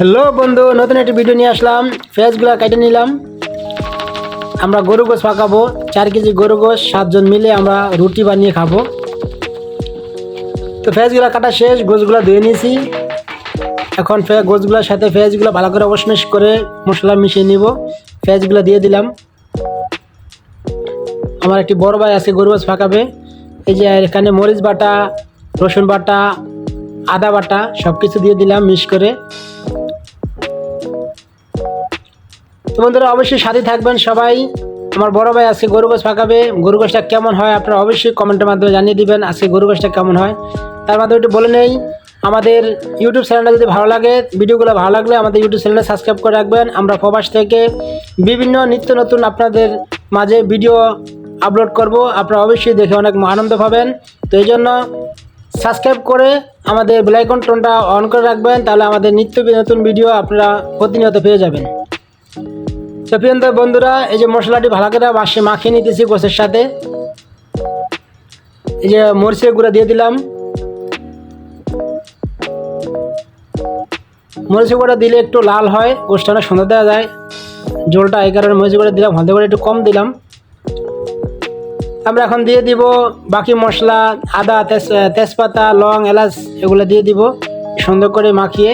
Hello বন্ধু, নতুন একটি ভিডিও নিয়ে আসলাম। পেঁয়াজগুলো কেটে নিলাম। আমরা গরু গোস পাকাবো। চার কেজি গরু গোস সাতজন মিলে আমরা রুটি বানিয়ে খাব। তো পেঁয়াজগুলো কাটা শেষ গোসগুলো ধুয়ে নিয়েছি। এখন ফে গোসগুলোর সাথে পেঁয়াজগুলো ভালো করে অবশ্মেষ করে মশলা মিশিয়ে নিব। পেঁয়াজগুলো দিয়ে দিলাম। আমার একটি বড় ভাই আজকে গরু গোস পাকাবে। এই যে এখানে মরিচ বাটা, রসুন বাটা, আদা বাটা সব কিছু দিয়ে দিলাম মিক্স করে। তো বন্ধুরা, অবশ্যই সাথে থাকবেন সবাই। আমার বড় ভাই আজকে গরু গোছ পাকাবে। গরু গোছটা কেমন হয় আপনারা অবশ্যই কমেন্টের মাধ্যমে জানিয়ে দিবেন আজকে গরু গোছটা কেমন হয়। তার মাধ্যমে একটু বলে নেই, আমাদের ইউটিউব চ্যানেলটা যদি ভালো লাগে, ভিডিওগুলো ভালো লাগলে আমাদের ইউটিউব চ্যানেলটা সাবস্ক্রাইব করে রাখবেন। আমরা প্রবাস থেকে বিভিন্ন নিত্য নতুন আপনাদের মাঝে ভিডিও আপলোড করব। আপনারা অবশ্যই দেখে অনেক আনন্দ পাবেন। তো এই জন্য সাবস্ক্রাইব করে আমাদের বেলাইকন টোনটা অন করে রাখবেন। তাহলে আমাদের নিত্য নতুন ভিডিও আপনারা প্রতিনিয়ত পেয়ে যাবেন। তো প্রিয়ন্ত বন্ধুরা, এই যে মশলাটি ভালো করে বাসে মাখিয়ে নিতেছি গোছের সাথে। এই যে মরিচের গুঁড়া দিয়ে দিলাম। মরিচের গুঁড়া দিলে একটু লাল হয়, গোষ্ঠটা সুন্দর দেওয়া যায়। জলটা এই কারণে মরিচের গুঁড়া দিলাম, হলদে গুঁড়া একটু কম দিলাম। আমরা এখন দিয়ে দিব বাকি মশলা, আদা, তেজ, তেজপাতা, লং, এলাচ, এগুলো দিয়ে দিব। সুন্দর করে মাখিয়ে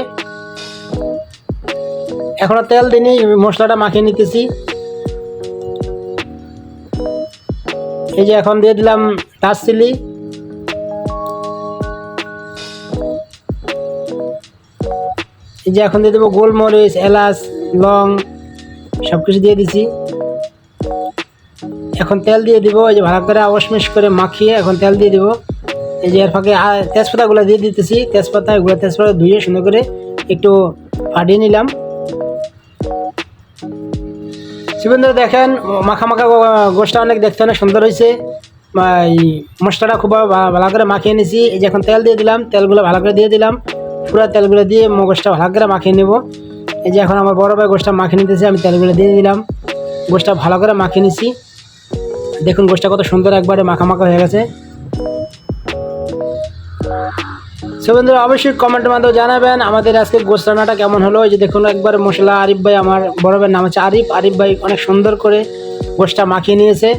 এখনও তেল দিনই মশলাটা মাখিয়ে নিতেছি। এই যে এখন দিয়ে দিলাম দারচিলি এই যে এখন দিয়ে দেবো গোলমরিচ, এলাচ, লং সব কিছু দিয়ে দিছি। এখন তেল দিয়ে দিব, এই যে ভালো করে অবশমিশ করে মাখিয়ে এখন তেল দিয়ে দিব। এই যে এর ফাঁকে তেজপাতাগুলো দিয়ে দিতেছি। তেজপাতা এগুলো তেজপাতা ধুয়ে সুন্দর করে একটু ফাটিয়ে নিলাম। শিবেন্দ্র দেখেন মাখা মাখা গোষ্ঠটা অনেক দেখতে অনেক সুন্দর হয়েছে। এই মশলাটা খুব ভালো করে মাখিয়ে নিয়েছি এই যে এখন তেল দিয়ে দিলাম, তেলগুলো ভালো করে দিয়ে দিলাম। পুরো তেলগুলো দিয়ে গোষ্ঠটা ভালো করে মাখিয়ে নেব। এই যে এখন আমার বড় ভাই গোষ্ঠটা মাখিয়ে নিতেছি, আমি তেলগুলো দিয়ে দিলাম। গোষ্ঠটা ভালো করে মাখিয়ে নিছি। দেখুন গোষ্ঠটা কত সুন্দর একবারে মাখা মাখা হয়ে গেছে। সো বন্ধুরা, অবশ্যই কমেন্টের মাধ্যমে জানাবেন আমাদের আজকে গোস্ত রান্নাটা কেমন হলো। এই যে দেখুন, একবার মশলা আরিফ ভাই, আমার বড় ভাইয়ের নাম হচ্ছে আরিফ। আরিফ ভাই অনেক সুন্দর করে গোষ্ঠটা মাখিয়ে নিয়েছে।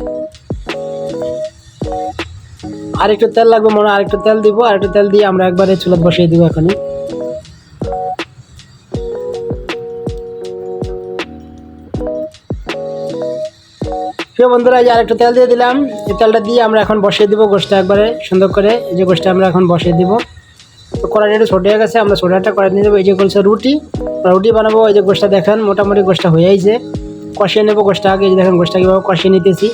আর একটু তেল লাগবে মনে আরেকটু তেল দিব। আর একটু তেল দিয়ে আমরা একবারে চুলাত বসিয়ে দিব এখনই। প্রিয় বন্ধুরা যে আরেকটু তেল দিয়ে দিলাম। এই তেলটা দিয়ে আমরা এখন বসিয়ে দিব গোষ্ঠটা একবারে, সুন্দর করে। যে গোষ্ঠটা আমরা এখন বসিয়ে দিব। তো কড়াইটা একটু ছোটো হয়ে গেছে, আমরা ছোটাটা কড়াই নিয়ে দেবো এই যে বলছে রুটি রুটি বানাবো। এই যে গোষ্ঠটা দেখেন, মোটামুটি গোষ্ঠটা হয়ে আইছে। কষিয়ে নেব গোষ্ঠটা আগে, এই যে দেখেন গোষ্ঠটা কীভাবে কষিয়ে নিতেছি।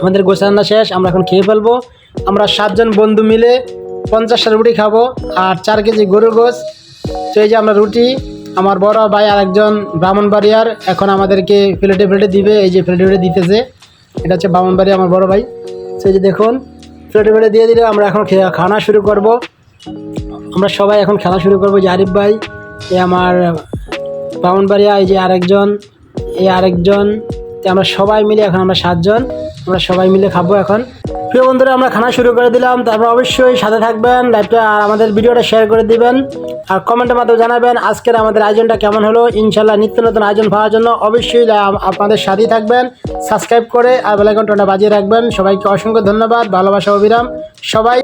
আমাদের গোষ্ঠ রান্না শেষ, আমরা এখন খেয়ে ফেলব। আমরা সাতজন বন্ধু মিলে পঞ্চাশটা রুটি খাব আর চার কেজি গরুর গোস তো এই যে আমরা রুটি, আমার বড় ভাই আরেকজন ব্রাহ্মণবাড়িয়ার এখন আমাদেরকে প্লেটে প্লেটে দিবে, এই যে প্লেটে প্লেটে দিতেছে। এটা হচ্ছে ব্রাহ্মণবাড়ি আমার বড় ভাই। সেই যে দেখুন, প্লেটে প্লেটে দিয়ে দিলে আমরা এখন খাওয়া শুরু করব। আমরা সবাই এখন খেলা শুরু করব যে আরিফ ভাই, এ আমার ব্রাহ্মণবাড়িয়া এই যে আরেকজন এই আরেকজন আমরা সবাই মিলে এখন আমরা সাতজন, আমরা সবাই মিলে খাব এখন। প্রিয় বন্ধুরা, আমরা খানা শুরু করে দিলাম, তারপর অবশ্যই সাথে থাকবেন, লাইভটা আর আমাদের ভিডিওটা শেয়ার করে দিবেন, আর কমেন্টের মাধ্যমে জানাবেন আজকের আমাদের আয়োজনটা কেমন হলো। ইনশাল্লাহ নিত্য নতুন আয়োজন পাওয়ার জন্য অবশ্যই আপনাদের সাথেই থাকবেন, সাবস্ক্রাইব করে আর বেলাইকনটা বাজিয়ে রাখবেন। সবাইকে অসংখ্য ধন্যবাদ, ভালোবাসা, অবিরাম। সবাই